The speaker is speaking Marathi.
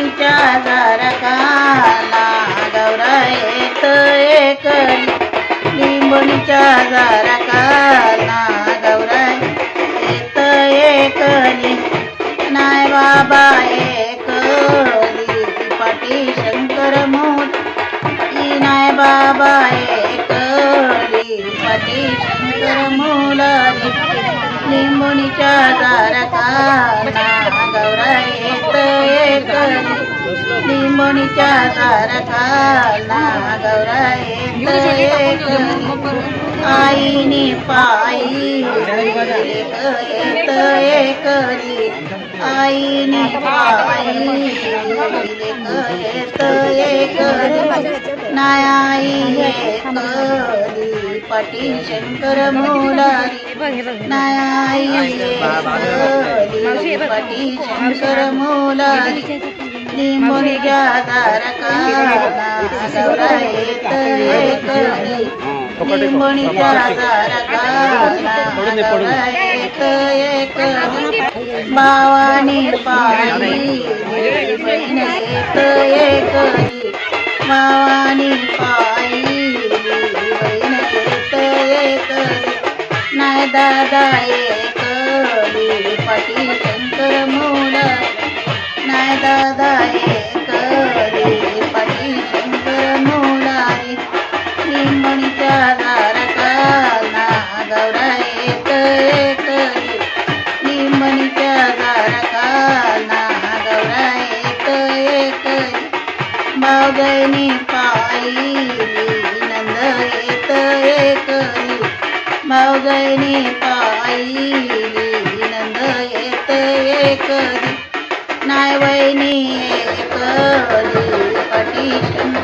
लिंबणीच्या झारकाला गौरा येत एक लिंबणीच्या झारकाला गौरा येत एक नाय बाबा एक पाटी शंकर मोठी नाय बाबा एक पाटी शंकर मोला लिंबणीच्या तारकाला लिंबुणीच्या तारकाला गौरा येत एकली आईने पायी येत एकली आईने पायी येत एकली नाय आई एकली पाटी शंकर मुलारी. नाय आई एकली पाटी शंकर मुलारी. लिंबुणीच्या तारकाला गौरा येत एकली लिंबुणीच्या तारकाला गौरा एकली भावानी पायी बहीण एकली भावानी पाई बहीण एकली नाय दादा एकली पाटी शंकर मुला नाय दादा बागनी पायी नंद येत एकली बागनी पायी नंद येत एकली नाय वहिनी एकली पटी शंकर